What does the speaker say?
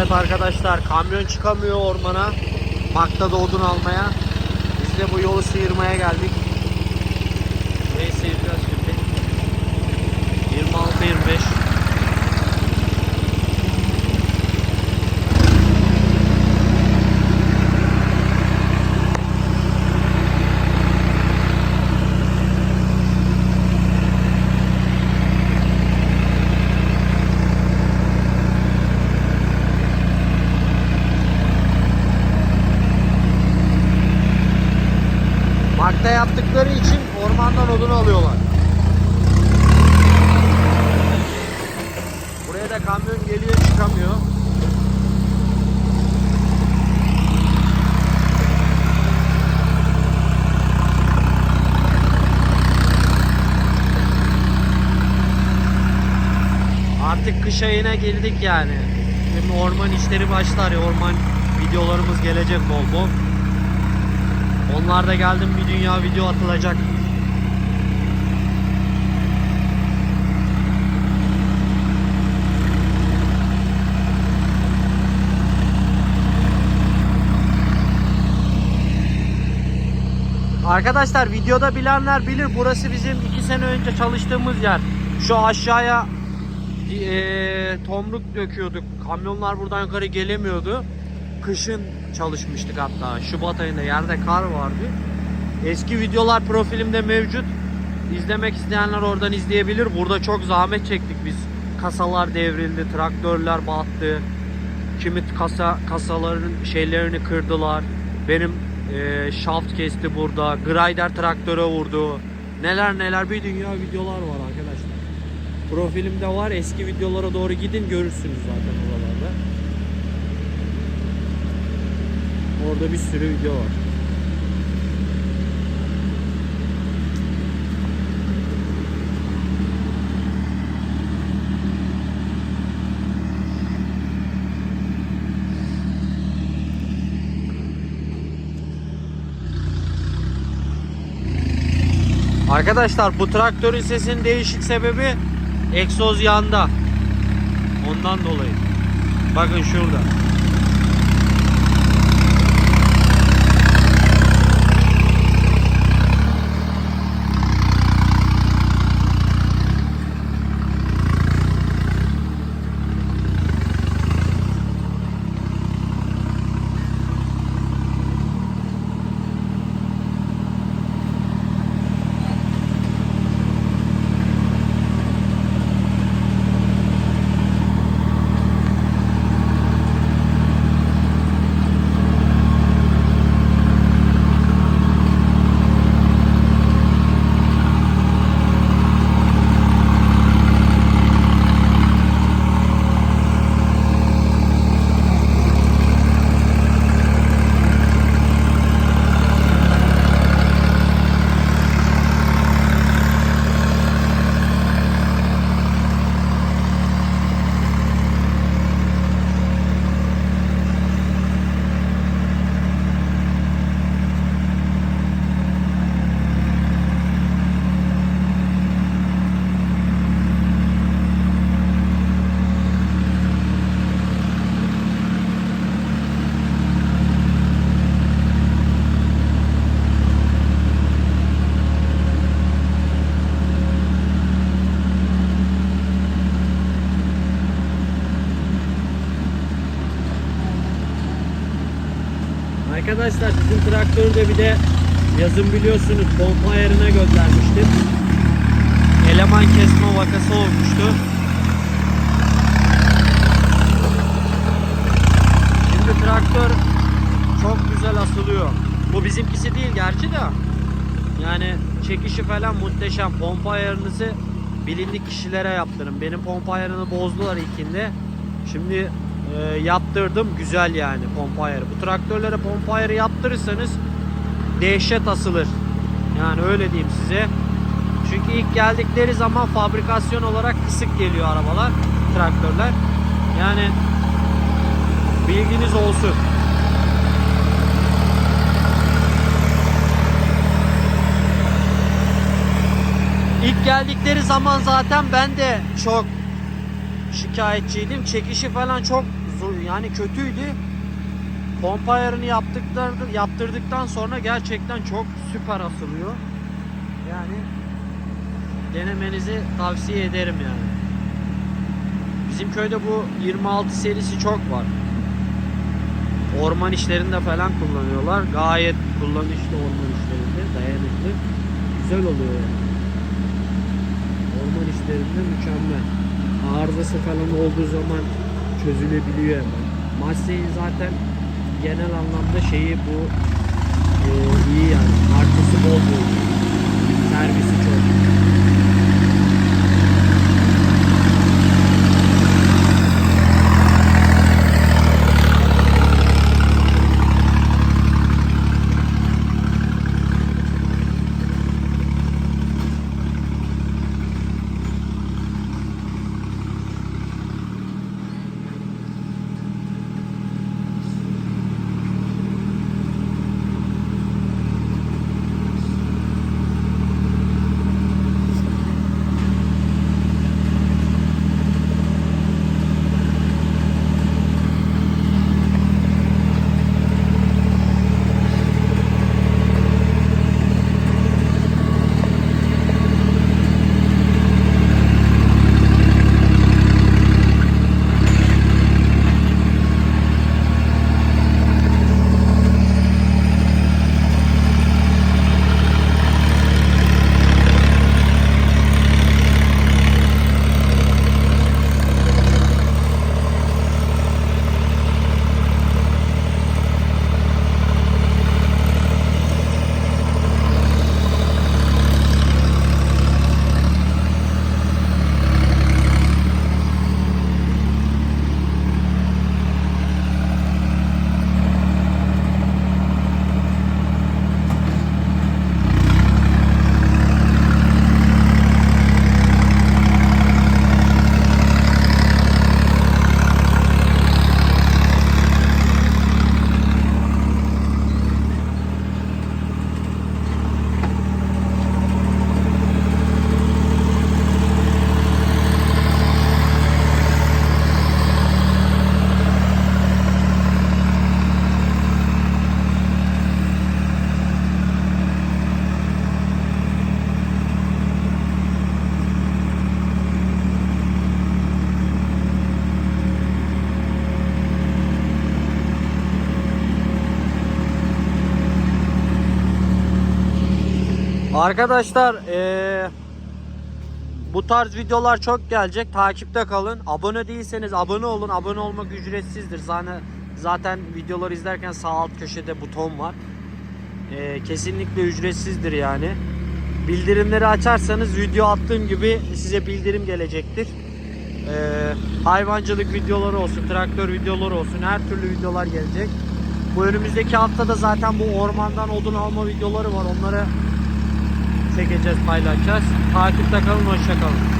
Evet arkadaşlar kamyon çıkamıyor ormana. Maktada odun almaya. Biz de bu yolu sıyırmaya geldik. Burayı sıyıracağız şimdi. 26-25. Makta yaptıkları için ormandan odun alıyorlar. Buraya da kamyon geliyor çıkamıyor. Artık kış ayına geldik yani. Şimdi orman işleri başlar ya orman videolarımız gelecek bol bol. Onlar da geldim bir dünya video atılacak. Arkadaşlar videoda bilenler bilir burası bizim iki sene önce çalıştığımız yer. Şu aşağıya eee, tomruk döküyorduk. Kamyonlar buradan yukarı gelemiyordu. Kışın çalışmıştık hatta. Şubat ayında yerde kar vardı. Eski videolar profilimde mevcut. İzlemek isteyenler oradan izleyebilir. Burada çok zahmet çektik biz. Kasalar devrildi, traktörler battı. Kimi kasa kasaların şeylerini kırdılar. Benim eee şaft kesti burada. Grider traktöre vurdu. Neler neler bir dünya videolar var arkadaşlar. Profilimde var. Eski videolara doğru gidin görürsünüz zaten oralarda. Orada bir sürü video var. Arkadaşlar bu traktörün sesinin değişik sebebi egzoz yanda. Ondan dolayı. Bakın şurada. Arkadaşlar bizim traktörü de bir de yazın biliyorsunuz pompa ayarına göndermiştim. Eleman kesme vakası olmuştu. Şimdi traktör çok güzel asılıyor. Bu bizimkisi değil gerçi de. Yani çekişi falan muhteşem. Pompa ayarınızı bilindik kişilere yaptırın. Benim pompa ayarını bozdular ilkinde. Şimdi e, yaptırdım güzel yani pompa ayarı. Bu traktörlere pompa ayarı yaptırırsanız dehşet asılır. Yani öyle diyeyim size. Çünkü ilk geldikleri zaman fabrikasyon olarak kısık geliyor arabalar, traktörler. Yani bilginiz olsun. İlk geldikleri zaman zaten ben de çok şikayetçiydim. Çekişi falan çok zor, yani kötüydü. Pompa ayarını yaptırdıktan sonra gerçekten çok süper asılıyor. Yani denemenizi tavsiye ederim yani. Bizim köyde bu 26 serisi çok var. Orman işlerinde falan kullanıyorlar. Gayet kullanışlı orman işlerinde, dayanıklı. Güzel oluyor yani. Orman işlerinde mükemmel. Arızası falan olduğu zaman çözülebiliyor hemen. Massey'in zaten genel anlamda şeyi bu e, iyi yani. Markası bol bol. Servisi çok. Arkadaşlar eee, bu tarz videolar çok gelecek. Takipte kalın. Abone değilseniz abone olun. Abone olmak ücretsizdir. Zaten zaten videoları izlerken sağ alt köşede buton var. Eee, kesinlikle ücretsizdir yani. Bildirimleri açarsanız video attığım gibi size bildirim gelecektir. Eee, hayvancılık videoları olsun, traktör videoları olsun, her türlü videolar gelecek. Bu önümüzdeki haftada zaten bu ormandan odun alma videoları var. Onları çekeceğiz, paylaşacağız. Takipte kalın, hoşça kalın.